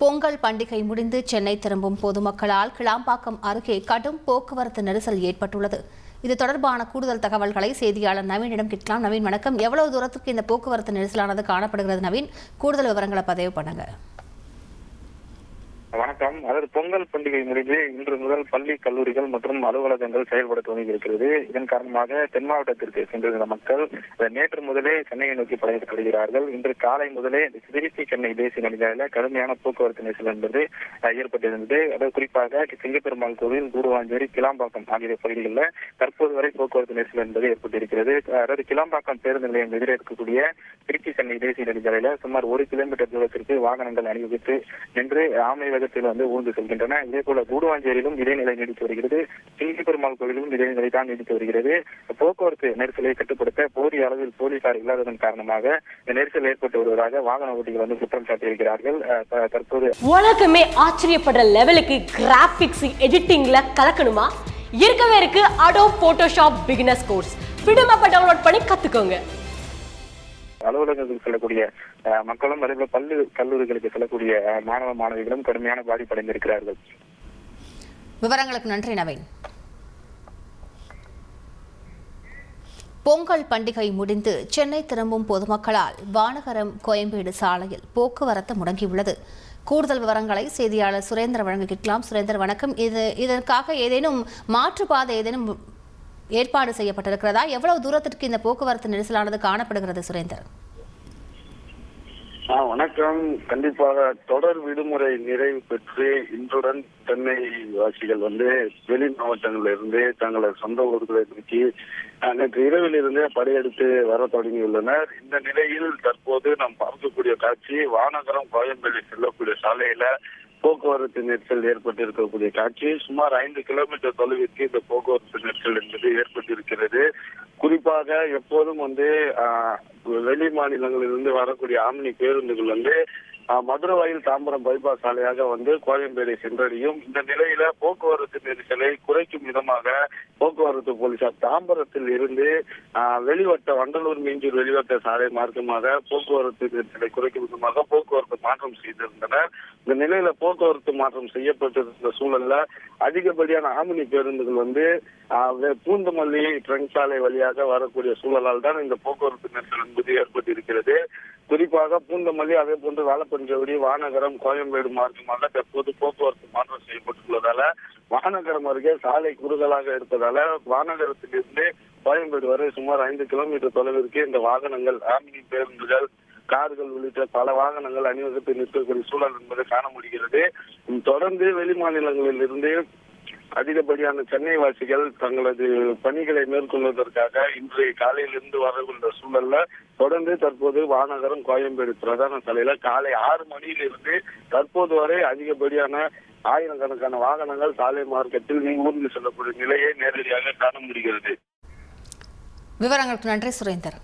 பொங்கல் பண்டிகை முடிந்து சென்னை திரும்பும் பொதுமக்களால் கிளாம்பாக்கம் அருகே கடும் போக்குவரத்து நெரிசல் ஏற்பட்டுள்ளது. இது தொடர்பான கூடுதல் தகவல்களை செய்தியாளர் நவீனிடம் கேட்கலாம். நவீன் வணக்கம். எவ்வளவு தூரத்துக்கு இந்த போக்குவரத்து நெரிசலானது காணப்படுகிறது நவீன்? கூடுதல் விவரங்களை பதிவு பண்ணுங்கள் அதாவது பொங்கல் பண்டிகை முடிந்து இன்று முதல் பள்ளி கல்லூரிகள் மற்றும் அலுவலகங்கள் செயல்பட துவங்கி இருக்கிறது இதன் காரணமாக தென் மாவட்டத்திற்கு சென்றிருந்த மக்கள் நேற்று முதலே சென்னையை நோக்கி படையெடுத்து வருகிறார்கள். இன்று காலை முதலே திருச்சி சென்னை தேசிய நெடுஞ்சாலையில கடுமையான போக்குவரத்து நெரிசல் என்பது ஏற்பட்டிருந்தது. அதாவது குறிப்பாக சிங்கப்பெருமாள் கோவில் கூடுவாஞ்சேரி கிளாம்பாக்கம் ஆகிய பகுதிகளில் தற்போது வரை போக்குவரத்து நெரிசல் என்பது ஏற்பட்டிருக்கிறது. அதாவது கிளாம்பாக்கம் பேருந்து நிலையம் எதிரே இருக்கக்கூடிய திருச்சி சென்னை தேசிய நெடுஞ்சாலையில சுமார் ஒரு கிலோமீட்டர் தூரத்திற்கு வாகனங்கள் அணிவகுத்து நின்று ஆமை வேகத்தில் வந்து ஊர்ந்து செல்கின்றன. இதே போல கூடுவாஞ்சேரியிலும் இதே நிலை நீடித்து வருகிறது. சிங்கி பெருமாள் கோவிலும் இதே நிலை தான் நீடித்து வருகிறது. போக்குவரத்து நெரிசலை கட்டுப்படுத்த போதிய அளவில் போலீசார் இல்லாததன் காரணமாக இந்த நெரிசல் ஏற்பட்டு வருவதாக வாகன ஓட்டிகள் வந்து குற்றம் சாட்டியிருக்கிறார்கள். தற்போது உலகமே ஆச்சரியப்படுற லெவலுக்கு கிராபிக்ஸ் எடிட்டிங்ல கலக்கணுமா? இருக்கவே இருக்கு அடோ போட்டோஷாப் பிகினர்ஸ் கோர்ஸ் விடுமப்ப டவுன்லோட் பண்ணி கத்துக்கோங்க. அலுவலகங்களுக்கு செல்லக்கூடிய மக்களும் அதே போல பள்ளி கல்லூரிகளுக்கு செல்லக்கூடிய மாணவ மாணவிகளும் கடுமையான பாதிப்படைந்திருக்கிறார்கள். விவரங்களுக்கு நன்றி நவீன். பொங்கல் பண்டிகை முடிந்து சென்னை திரும்பும் பொதுமக்களால் வானகரம் கோயம்பேடு சாலையில் போக்குவரத்து முடங்கியுள்ளது. கூடுதல் விவரங்களை செய்தியாளர் சுரேந்தர் வழங்க சுரேந்தர் வணக்கம். இது இதற்காக ஏதேனும் மாற்றுப்பாதை ஏதேனும் ஏற்பாடு செய்யப்பட்டிருக்கிறதா? எவ்வளவு தூரத்திற்கு இந்த போக்குவரத்து நெரிசலானது காணப்படுகிறது சுரேந்தர்? வணக்கம். கண்டிப்பாக தொடர் விடுமுறை நிறைவு பெற்று இன்றுடன் சென்னை வாசிகள் வந்து வெளி மாவட்டங்களில் இருந்து தங்களது சொந்த ஊர்களை நோக்கி நேற்று இரவில் இருந்தே படையெடுத்து வர தொடங்கியுள்ளனர். இந்த நிலையில் தற்போது நாம் பார்க்கக்கூடிய காட்சி வானகரம் கோயம்பேடு செல்லக்கூடிய சாலையில போக்குவரத்து நெரிசல் ஏற்பட்டிருக்கக்கூடிய காட்சி. சுமார் ஐந்து கிலோமீட்டர் தொலைவிற்கு இந்த போக்குவரத்து நெரிசல் என்பது ஏற்பட்டிருக்கிறது. குறிப்பாக எப்போதும் வந்து வெளி மாநிலங்களிலிருந்து வரக்கூடிய ஆம்னி பேருந்துகள் வந்து மதுரை மதுரவாயில் தாம்பரம் பைபாஸ் சாலையாக வந்து கோயம்பேடை சென்றடையும். இந்த நிலையில போக்குவரத்து நெரிசலை குறைக்கும் விதமாக போக்குவரத்து போலீசார் தாம்பரத்தில் இருந்து வெளிவட்ட வண்டலூர் மீஞ்சூர் வெளிவட்ட சாலை மார்க்கமாக போக்குவரத்து நெரிசலை குறைக்கும் விதமாக போக்குவரத்து மாற்றம் செய்திருந்தனர். இந்த நிலையில போக்குவரத்து மாற்றம் செய்யப்பட்டிருந்த சூழல்ல அதிகப்படியான ஆமினி பேருந்துகள் வந்து பூந்தமல்லி ட்ரங்க் சாலை வழியாக வரக்கூடிய சூழலால் தான் இந்த போக்குவரத்து நெரிசல் என்பது ஏற்பட்டிருக்கிறது. குறிப்பாக பூந்தமல்லி அதே போன்று வாழப்பஞ்சவடி வானகரம் கோயம்பேடு மார்க்கமாக தற்போது போக்குவரத்து மாற்றம் செய்யப்பட்டுள்ளதால வானகரம் அருகே சாலை குறுகலாக இருப்பதால வானகரத்திலிருந்து கோயம்பேடு வரை சுமார் ஐந்து கிலோமீட்டர் தொலைவிற்கு இந்த வாகனங்கள் ஆமினி பேருந்துகள் கார்கள் உள்ளிட்ட பல வாகனங்கள் அணிவகுத்து நிற்கக்கூடிய சூழல் என்பதை காண முடிகிறது. தொடர்ந்து வெளி மாநிலங்களில் இருந்து அதிகப்படியான சென்னை வாசிகள் தங்களது பணிகளை மேற்கொள்வதற்காக இன்று காலையிலிருந்து வரவுள்ள சூழல்ல தொடர்ந்து தற்போது வானகரம் கோயம்பேடு பிரதான சாலையில காலை ஆறு மணியிலிருந்து தற்போது வரை அதிகப்படியான ஆயிரக்கணக்கான வாகனங்கள் சாலை மார்க்கத்தில் ஊர்ந்து செல்லக்கூடிய நிலையை நேரடியாக காண முடிகிறது. விவரங்களுக்கு நன்றி சுரேந்தர்.